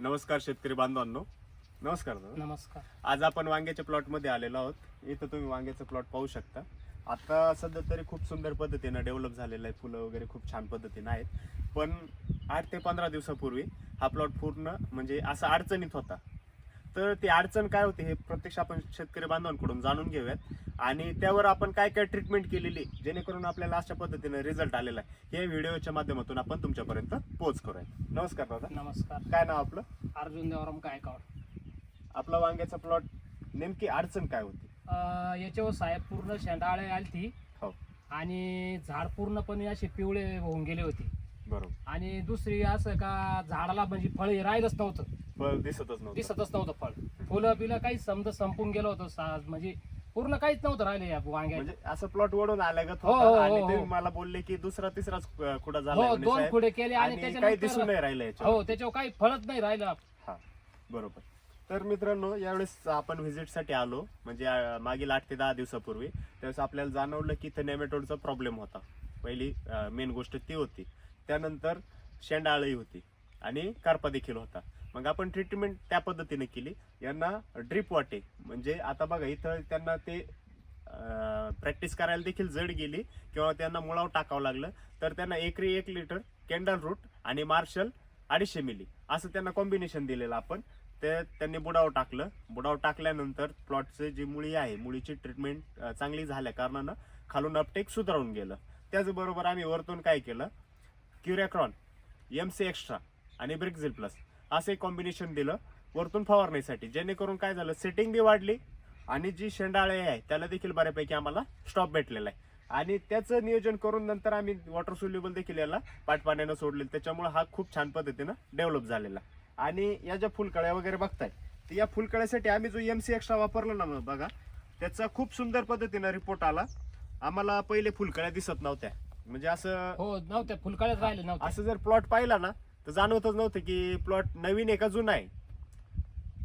नमस्कार शेतकरी बांधवांनो. नमस्कार दादा. नमस्कार. आज आपण वांग्याच्या प्लॉटमध्ये आलेलो आहोत. इथं तुम्ही वांग्याचं प्लॉट पाहू शकता. आता सध्या तरी खूप सुंदर पद्धतीनं डेव्हलप झालेलं आहे. फुलं वगैरे खूप छान पद्धतीनं आहेत. पण आठ ते पंधरा दिवसापूर्वी हा प्लॉट पूर्ण म्हणजे असा अडचणीत होता. तर ती अडचण काय होती हे प्रत्यक्ष आपण शेतकरी बांधवांकडून जाणून घेऊयात. आणि त्यावर आपण काय काय ट्रीटमेंट केलेली जेणेकरून आपल्याला अशा पद्धतीने रिझल्ट आलेला आहे हे व्हिडिओच्या माध्यमातून आपण तुमच्यापर्यंत पोहोच करूया नमस्कार दादा. नमस्कार. काय नाव आपलं? अर्जुन देवराम गायकवाड. आपला वांग्याचा प्लॉट नेमकी अडचण काय होती? याच्यावर साहेब पूर्ण शेंडाळे आलती. हो. आणि झाड पूर्णपणे असे पिवळे होऊन गेले होते. बरोबर. आणि दुसरी असं का झाडाला म्हणजे फळ हे राहिलंच नव्हतं. फळ दिसतच नव्हतं. दिसतच नव्हतं फळ. फुलं बिलं काहीच समजा संपून गेलं होतं सा- म्हणजे पूर्ण काहीच नव्हतं राहिलं या वांग्यात. म्हणजे असं प्लॉट वडून आल्यागत हो, हो, होता हो, हो. मला बोलले की दुसरा तिसराच अं, खुडा झाला हो म्हणे दोन साहेब. खुडे केले आणि आणि काही त्याच्यानंतर दिसून नाही राहिलं हो याच्यावर त्याच्यावर काही फळच नाही राहिलं. हा बरोबर. तर मित्रांनो यावेळेस आपण व्हिजिटसाठी आलो. म्हणजे अं, मागील आठ ते दहा दिवसापूर्वी. त्यावेळेस आपल्याला जाणवलं की इथं नेमॅटोडचा प्रॉब्लेम होता. पहिली मेन गोष्ट ती होती. त्यानंतर शेंडाळी होती आणि करपा देखील होता. मग आपण ट्रीटमेंट त्या पद्धतीने केली. यांना ड्रीप वाटे म्हणजे आता बघा इथं त्यांना ते प्रॅक्टिस करायला देखील जड गेली किंवा त्यांना मुळाव टाकावं लागलं तर त्यांना एकरी एक लिटर कॅन्डल रूट आणि मार्शल अडीचशे मिली असं त्यांना कॉम्बिनेशन दिलेलं आपण. ते त्यांनी बुडाव टाकलं. बुडाव टाकल्यानंतर प्लॉटचे जी मुळी आहे मुळीची ट्रीटमेंट चांगली झाल्या कारणानं खालून अपटेक सुधारून गेलं. त्याचबरोबर आम्ही वरतून काय केलं? क्युरॅक्रॉन एम सी एक्स्ट्रा आणि ब्रिक्झिल प्लस असं एक कॉम्बिनेशन दिलं वरतून फवारणीसाठी. जेणेकरून काय झालं सेटिंग बी वाढली आणि जी शेंडाळे आहे त्याला देखील बऱ्यापैकी आम्हाला स्टॉप भेटलेला आहे. आणि त्याचं नियोजन करून नंतर आम्ही वॉटर सोल्युबल देखील याला पाटपाण्यानं सोडले त्याच्यामुळे हा खूप छान पद्धतीनं डेव्हलप झालेला आणि या ज्या फुलकळ्या वगैरे बघताय तर या फुलकळ्यासाठी आम्ही जो एम सी एक्स्ट्रा वापरला ना मग बघा त्याचा खूप सुंदर पद्धतीनं रिपोर्ट आला. आम्हाला पहिले फुलकळ्या दिसत नव्हत्या. म्हणजे असं हो नव्हत्या फुलकाळ्यात राहिले नव्हते. असं जर प्लॉट पाहिला ना तर जाणवतच नव्हतं की प्लॉट नवीन आहे का जुना आहे.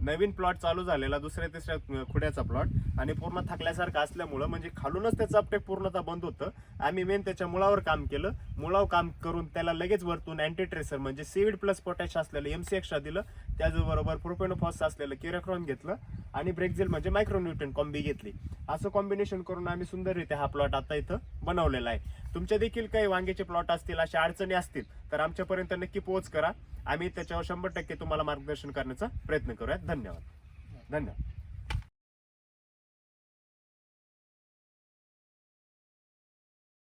नवीन प्लॉट चालू झालेला दुसऱ्या तिसऱ्या खुड्याचा प्लॉट आणि पूर्ण थकल्यासारखं असल्यामुळं म्हणजे खालूनच त्याचं अपटेक पूर्णतः बंद होतं. आम्ही मेन त्याच्या मुळावर काम केलं. मुळावर काम करून त्याला लगेच वरतून अँटी ट्रेसर म्हणजे सीविड प्लस पोटॅश असलेलं एमसी एक्स्ट्रा दिलं. त्याचबरोबर प्रोपेनोफॉस असलेलं किरेक्रॉन घेतलं. आणि ब्रेकझेल म्हणजे मायक्रोन्यूटन कॉम्बी घेतली. असं कॉम्बिनेशन करून आम्ही सुंदररित्या हा प्लॉट आता इथं बनवलेला आहे. तुमच्या देखील काही वांग्याचे प्लॉट असतील अशा अडचणी असतील तर आमच्यापर्यंत नक्की पोहोच करा. आम्ही त्याच्यावर शंभर टक्के तुम्हाला मार्गदर्शन करण्याचा प्रयत्न करूयात. धन्यवाद. धन्यवाद.